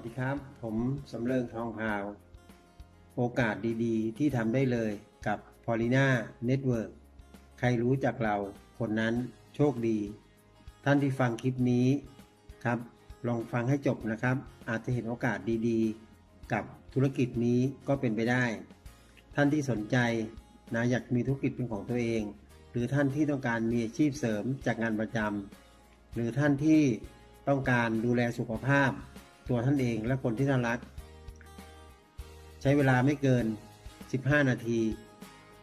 สดีครับ ผมสำเริงทองพาว โอกาสดีๆ ที่ทำได้เลยกับ p o l i n a Network ใครรู้จักเราคนนั้นโชคดี ท่านที่ฟังคลิปนี้ครับ ลองฟังให้จบนะครับ อาจจะเห็นโอกาสดีๆ กับธุรกิจนี้ก็เป็นไปได้ ท่านที่สนใจนะอยากมีธุรกิจเป็นของตัวเอง หรือท่านที่ต้องการมีอาชีพเสริมจากงานประจำหรือท่านที่ต้องการดูแลสุขภาพ ตัวท่านเองและคนที่ท่านรัก ใช้เวลาไม่เกิน 15 นาที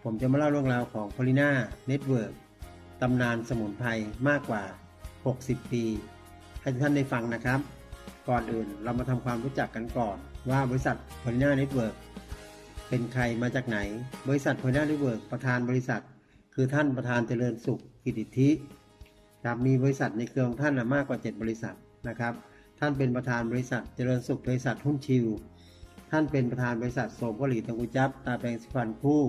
ผมจะมาเล่าเรื่องราวของ p o l i n a Network ตำนานสมุนไพรมากกว่า 60 ปี ให้ท่านได้ฟังนะครับ ก่อนอื่นเรามาทำความรู้จักกันก่อน ว่าบริษัท p o l i n a Network เป็นใครมาจากไหน บริษัท p o l i n a Network ประธานบริษัท คือท่านประธานเจริญสุขกิติธิครับมีบริษัทในเครือของท่านมากกว่า 7 บริษัทนะครับ ท่านเป็นประธานบริษัทเจริญสุขบริษัทหุ้นชิว ท่านเป็นประธานบริษัทโสมเกาหลีตังกุจับตาแปลงสิฟันคู่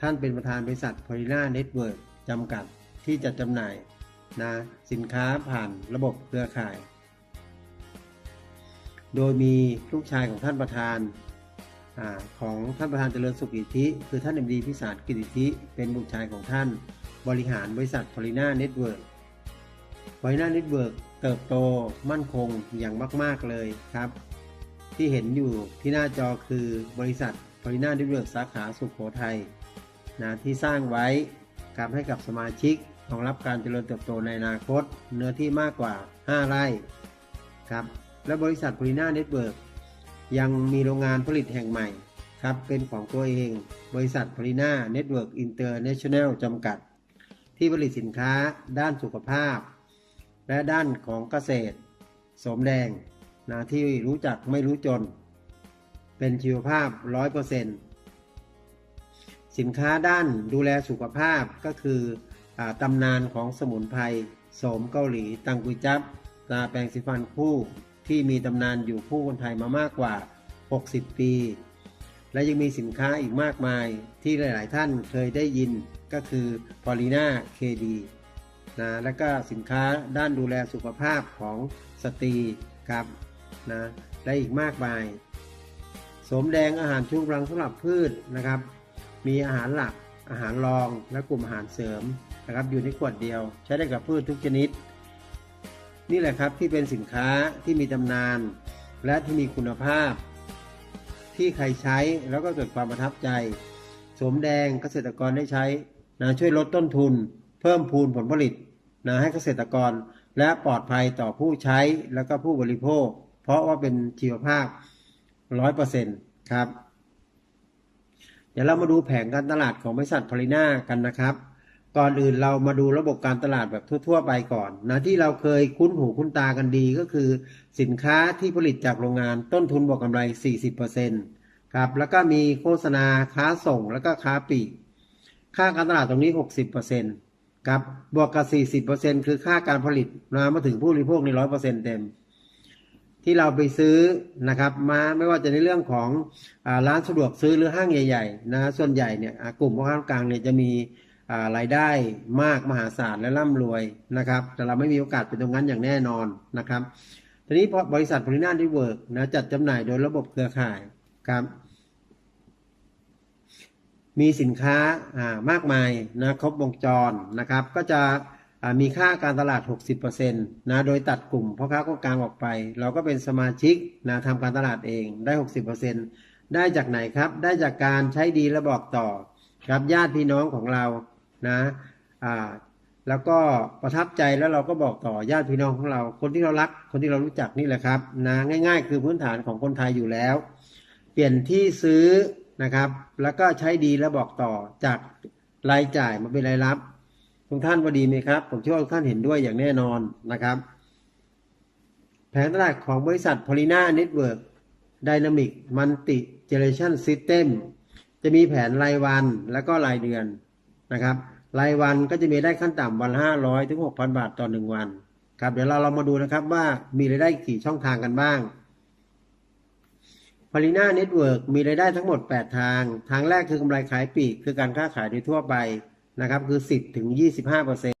ท่านเป็นประธานบริษัทพอลิน่าเน็ตเวิร์กจำกัดที่จะจำหน่ายนะสินค้าผ่านระบบเครือข่าย โดยมีลูกชายของท่านประธานอาของท่านประธานเจริญสุขกิติธิ คือท่านเอ็มดีพิสารกิติธิเป็นบุตรชายของท่านบริหารบริษัทพอลิน่าเน็ตเวิร์ก ไวน่าเน็ตเวิร์กเติบโตมั่นคงอย่างมาก ๆ เลยครับ ที่เห็นอยู่ที่หน้าจอคือบริษัทพลิน่าเน็ตเวิร์กสาขาสุขโขทัยนะที่สร้างไว้กับให้กับสมาชิกรองรับการเจริญเติบโตในอนาคต เนื้อที่มากกว่า 5 ไร่ครับและบริษัทพลิน่าเน็ตเวิร์กยังมีโรงงานผลิตแห่งใหม่ครับเป็นของตัวเอง บริษัทพลิน่าเน็ตเวิร์กอินเตอร์เนชั่นแนลจำกัด ที่ผลิตสินค้าด้านสุขภาพ และด้านของเกษตร สมแดงนะที่รู้จักไม่รู้จน เป็นชีวภาพ 100%สินค้าด้านดูแลสุขภาพก็คืออตำนานของสมุนไพรสมเกาหลี ตังกุยจับตาแปรงสีฟันคู่ที่มีตำนานอยู่คู่คนไทยมามากกว่า 60 ปี และยังมีสินค้าอีกมากมายที่หลาย ๆ ท่านเคยได้ยินก็คือพอลีน่าเคดี นะและก็สินค้าด้านดูแลสุขภาพของสตรีครับนะและอีกมากมายสมแดงอาหารชูกำลังสำหรับพืชนะครับ มีอาหารหลักอาหารรองและกลุ่มอาหารเสริมนะครับอยู่ในขวดเดียว ใช้ได้กับพืชทุกชนิด นี่แหละครับที่เป็นสินค้าที่มีตำนาน และที่มีคุณภาพ ที่ใครใช้แล้วก็เกิดความประทับใจ สมแดงเกษตรกรได้ใช้นะช่วยลดต้นทุน เพิ่มพูนผลผลิตนะให้เกษตรกรและปลอดภัยต่อผู้ใช้แล้วก็ผู้บริโภค เพราะว่าเป็นชีวภาพ100%ครับ เดี๋ยวเรามาดูแผงการตลาดของบริษัทพลิน่ากันนะครับ ก่อนอื่นเรามาดูระบบการตลาดแบบทั่ว ๆ ไปก่อนนะที่เราเคยคุ้นหูคุ้นตากันดีก็คือ สินค้าที่ผลิตจากโรงงานต้นทุนบวกกำไร 40%ครับแล้วก็มีโฆษณาค้าส่งแล้วก็ค้าปลีกค่าการตลาดตรงนี้ 60% ครับบวกกับ40%คือค่าการผลิตมามาถึงผู้บริโภคใน100%เต็ม ที่เราไปซื้อนะครับมาไม่ว่าจะในเรื่องของอร้านสะดวกซื้อหรือห้างใหญ่ๆนะส่วนใหญ่เนี่ยกลุ่มพ่อค้ากลางเนี่ยจะมีรายได้มากมหาศาลและร่ำรวยนะครับ แต่เราไม่มีโอกาสเป็นตรงนั้นอย่างแน่นอนนะครับ ทีนี้บริษัทพลินาดิเวิร์กนะจัดจำหน่ายโดยระบบเครือข่ายครับ มีสินค้าามากมายนะครบวงจรนะครับ ก็จะมีค่าการตลาด 60%นะโดยตัดกลุ่มพ่อค้าคนกลางออกไป เราก็เป็นสมาชิกนะทำการตลาดเองได้ 60%ได้จากไหนครับ ได้จากการใช้ดีและบอกต่อครับญาติพี่น้องของเรานะอ่าแล้วก็ประทับใจแล้วเราก็บอกต่อญาติพี่น้องของเรา คนที่เรารัก คนที่เรารู้จักนี่แหละครับนะง่าย ๆ คือพื้นฐานของคนไทยอยู่แล้ว เปลี่ยนที่ซื้อ นะครับ แล้วก็ใช้ดีและบอกต่อจากรายจ่ายมาเป็นรายรับทุกท่านว่าดีไหมครับ ผมเชื่อว่าทุกท่านเห็นด้วยอย่างแน่นอนนะครับ แผนตลาดของบริษัท p o l i n a Network Dynamic Multi Generation System จะมีแผนรายวันแล้วก็รายเดือนนะครับ รายวันก็จะมีได้ขั้นต่ำวัน500ถึง6,000บาทต่อ1วันครับเดี๋ยวเราเรามาดูนะครับว่ามีรายได้กี่ช่องทางกันบ้าง พาริน่าเน็ตเวิร์กมีรายได้ทั้งหมด 8 ทาง ทางแรกคือกำไรขายปลีก คือการค้าขายโดยทั่วไปนะครับ คือ 10ถึง25%